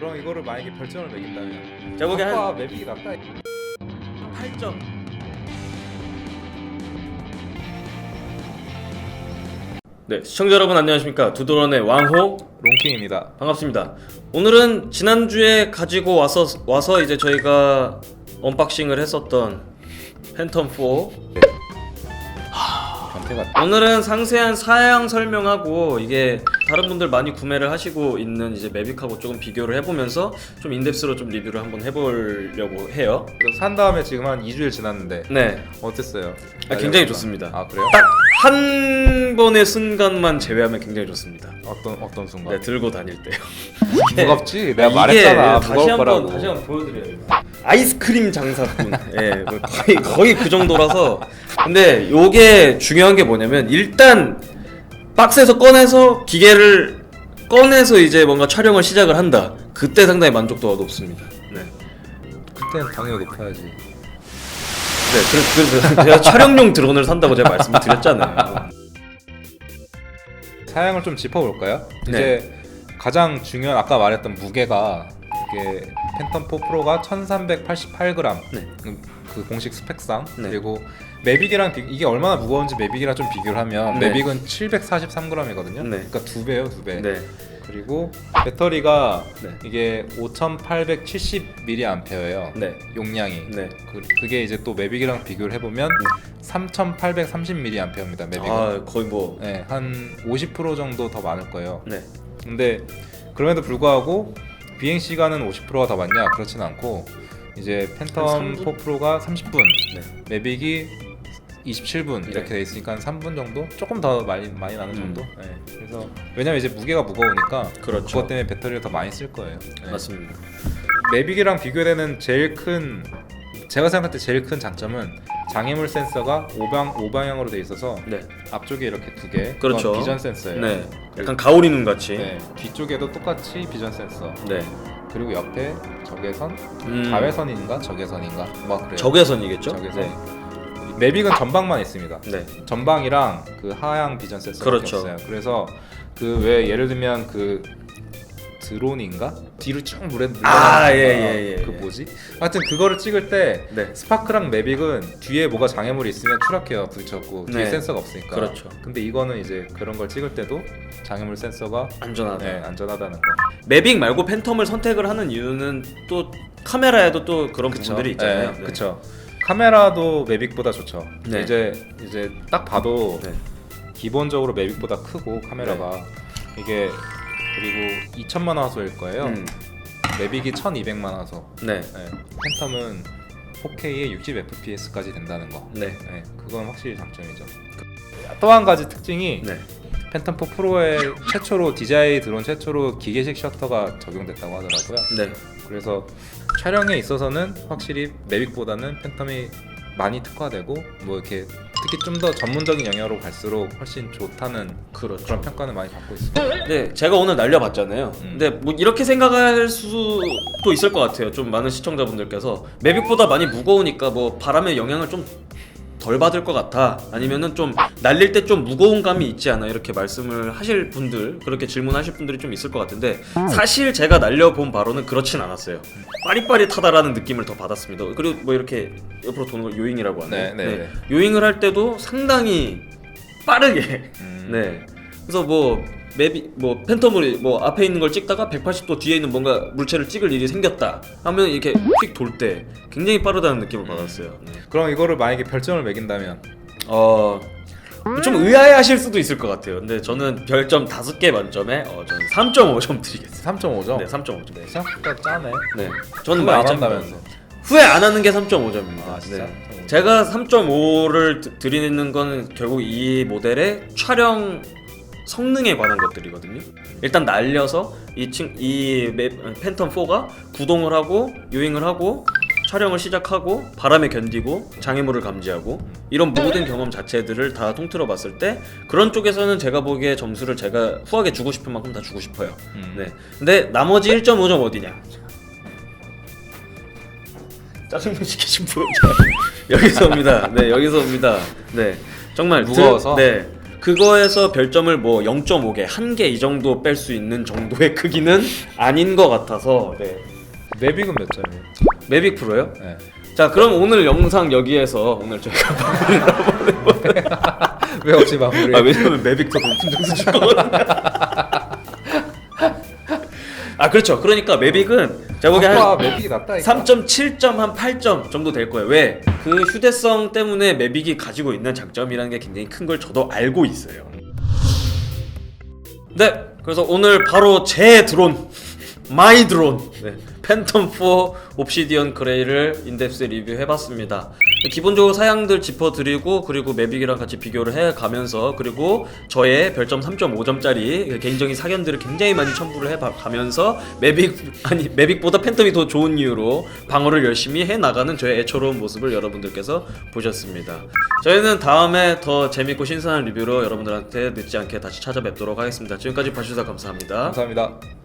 그럼 이거를 만약에 별점을 매긴다면 제가 보기엔 한 맵이 낫다 8점. 네, 시청자 여러분 안녕하십니까? 두드런의 왕호 롱킹입니다 반갑습니다. 오늘은 지난주에 가지고 와서 와서 이제 저희가 언박싱을 했었던 팬텀 4 변태가 오늘은 상세한 사양 설명하고 이게 다른 분들 많이 구매를 하시고 있는 이제 매빅하고 조금 비교를 해보면서 좀 인덱스로 좀 리뷰를 한번 해보려고 해요. 그래서 산 다음에 지금 한 2주일 지났는데 네, 어땠어요? 아, 굉장히 좋습니다. 아 그래요? 딱 한 번의 순간만 제외하면 굉장히 좋습니다. 어떤 어떤 순간? 네, 들고 다닐 때요. 무겁지? 내가 이게 말했잖아 다시 무거울 한번 거라고 다시 한번 보여드려야 돼요. 아이스크림 장사꾼. 예, 뭐 거의 거의 그 정도라서. 근데 요게 중요한 게 뭐냐면 일단 박스에서 꺼내서 기계를 꺼내서 이제 뭔가 촬영을 시작을 한다. 그때 상당히 만족도가 높습니다. 네. 그때는 당연히 높아야지 네, 그래서, 그래서 제가 촬영용 드론을 산다고 제가 말씀을 드렸잖아요. 사양을 좀 짚어볼까요? 네. 이제 가장 중요한 아까 말했던 무게가 이게 팬텀 4 프로가 1388g 네. 그 공식 스펙상 네. 그리고 매빅이랑 비- 이게 얼마나 무거운지 매빅이랑 좀 비교를 하면 네. 매빅은 743g이거든요. 네. 그러니까 두 배예요, 두 배. 네. 그리고 배터리가 네. 이게 5,870mAh예요. 네. 용량이. 네. 그, 그게 이제 또 매빅이랑 비교를 해보면 3,830mAh입니다. 매빅은. 아, 거의 뭐 네, 한 50% 정도 더 많을 거예요. 네. 근데 그럼에도 불구하고 비행 시간은 50%가 더 많냐? 그렇진 않고 이제 한 팬텀 3분? 4 프로가 30분, 네. 매빅이 27분 이렇게 네. 돼 있으니까 한 3분 정도 조금 더 많이 많이 나는 음. 정도. 네. 그래서 왜냐면 이제 무게가 무거우니까 그렇죠. 그것 때문에 배터리를 더 많이 쓸 거예요. 네. 맞습니다. 매빅이랑 비교되는 제일 큰 제가 생각할 때 제일 큰 장점은 장애물 센서가 오방 오방향으로 돼 있어서 네. 앞쪽에 이렇게 두 개. 그렇죠. 비전 센서예요. 네. 약간 가오리 눈 같이. 네, 뒤쪽에도 똑같이 비전 센서 네. 그리고 옆에 적외선 음. 자외선인가 적외선인가 막 그래요 적외선이겠죠? 적외선 네. 매빅은 전방만 있습니다 네. 전방이랑 그 하향 비전 센서가 그렇죠. 없어요 그래서 그 왜 예를 들면 그 드론인가 뒤로 쭉 물에 아, 거. 예, 예, 예, 그 예. 뭐지 하여튼 그거를 찍을 때 네. 스파크랑 매빅은 뒤에 뭐가 장애물이 있으면 추락해요 부딪혔고 뒤에 네. 센서가 없으니까 그렇죠. 근데 이거는 이제 그런 걸 찍을 때도 장애물 센서가 안전하다. 네, 안전하다는 거 매빅 말고 팬텀을 선택을 하는 이유는 또 카메라에도 또 그런 그쵸? 부분들이 있잖아요. 네, 그쵸. 카메라도 매빅보다 좋죠. 네. 이제 이제 딱 봐도 네. 기본적으로 매빅보다 크고 카메라가 이게 그리고 2천만 화소일 거예요. 음. 매빅이 1,200만 화소. 네. 네. 팬텀은 4K에 60 FPS까지 된다는 거. 네. 네, 그건 확실히 장점이죠. 또 한 가지 특징이 네. 팬텀 4 프로의 최초로 DJI 드론 최초로 기계식 셔터가 적용됐다고 하더라고요. 네. 그래서 촬영에 있어서는 확실히 매빅보다는 팬텀이 많이 특화되고 뭐 이렇게 특히 좀 더 전문적인 영역으로 갈수록 훨씬 좋다는 그렇죠. 그런 평가는 많이 받고 있습니다. 네, 제가 오늘 날려봤잖아요. 음. 근데 뭐 이렇게 생각할 수도 있을 것 같아요. 좀 많은 시청자분들께서 매빅보다 많이 무거우니까 뭐 바람의 영향을 좀 덜 받을 것 같아. 아니면은 좀 날릴 때 좀 무거운 감이 있지 않아? 이렇게 말씀을 하실 분들, 그렇게 질문하실 분들이 좀 있을 것 같은데 사실 제가 날려본 바로는 그렇진 않았어요. 빠릿빠릿하다라는 느낌을 더 받았습니다. 그리고 뭐 이렇게 옆으로 도는 걸 요잉이라고 하네요. 네, 네, 네. 요잉을 할 때도 상당히 빠르게 음. 네. 그래서 뭐 맵이 뭐 팬텀을 뭐 앞에 있는 걸 찍다가 180도 뒤에 있는 뭔가 물체를 찍을 일이 생겼다 하면 이렇게 휙 돌 때 굉장히 빠르다는 느낌을 받았어요. 네. 그럼 이거를 만약에 별점을 매긴다면 어. 좀 의아해하실 수도 있을 것 같아요. 근데 저는 별점 5개 만점에 어, 저는 3.5점 드리겠습니다. 3.5점. 네, 3.5점. 네. 생각보다 짜네. 네. 저는 안 많이 짠 한다면서. 후회 안 하는 게 3.5점입니다. 아, 진짜? 네. 제가 3.5를 드리는 거는 결국 이 모델의 촬영 성능에 관한 것들이거든요. 일단 날려서 이, 친, 이 맵- 팬텀 4가 구동을 하고 요잉을 하고 촬영을 시작하고 바람에 견디고 장애물을 감지하고 이런 모든 경험 자체들을 다 통틀어 봤을 때 그런 쪽에서는 제가 보기에 점수를 제가 후하게 주고 싶은 만큼 다 주고 싶어요. 음. 네. 근데 나머지 1.5점 어디냐? 짜증나 시키신 분 여기서 옵니다. 네, 여기서 옵니다. 네, 정말 드- 무거워서? 네, 그거에서 별점을 뭐 0.5개, 1개 이 정도 뺄 수 있는 정도의 크기는 아닌 것 같아서 네. 매빅은 몇 점이에요? 매빅 프로요? 네. 자 그럼 오늘 영상 여기에서 오늘 저희가 왜 없이 마무리? 아 왜냐면 매빅 더 높은 점수 줄 거거든요 아 그렇죠 그러니까 매빅은 제가 보기엔 아까 한 매빅이 낫다. 3.7점 한 8점 정도 될 거예요 왜? 그 휴대성 때문에 매빅이 가지고 있는 장점이라는 게 굉장히 큰 걸 저도 알고 있어요 네 그래서 오늘 바로 제 드론 마이 드론 네, 팬텀4 옵시디언 그레이를 인덱스 리뷰해봤습니다 기본적으로 사양들 짚어드리고 그리고 매빅이랑 같이 비교를 해가면서 그리고 저의 별점 3.5점짜리 개인적인 사견들을 굉장히 많이 첨부를 해가면서 매빅 아니 매빅보다 팬텀이 더 좋은 이유로 방어를 열심히 해나가는 저의 애처로운 모습을 여러분들께서 보셨습니다. 저희는 다음에 더 재밌고 신선한 리뷰로 여러분들한테 늦지 않게 다시 찾아뵙도록 하겠습니다. 지금까지 봐주셔서 감사합니다. 감사합니다.